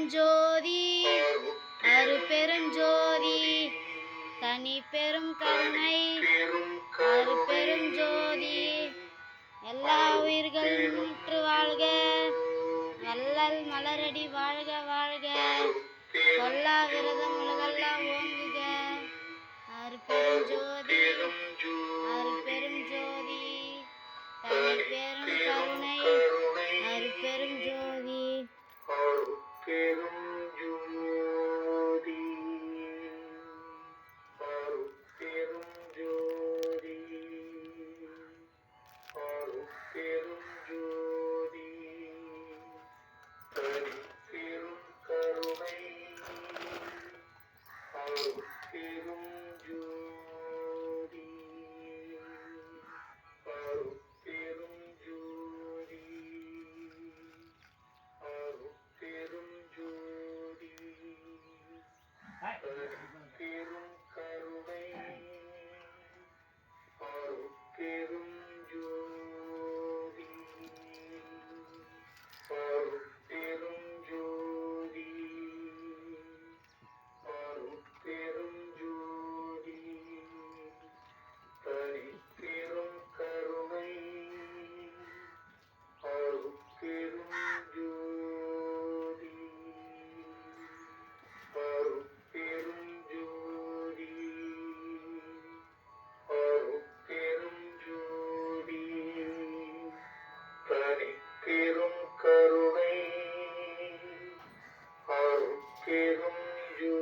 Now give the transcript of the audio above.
பெருஞ்சோதி ஜோதி அருட்பெரும் தனி பெரும் கருணை அருட்பெரும் பெருஞ்சோதி எல்லா உயிர்கள் முற்று வாழ்க வல்லல் மலரடி வாழ்க வாழ்க. கொல்லா விரதம் உலக you அருட்பெரும் கருணை அருட்பெரும் யூ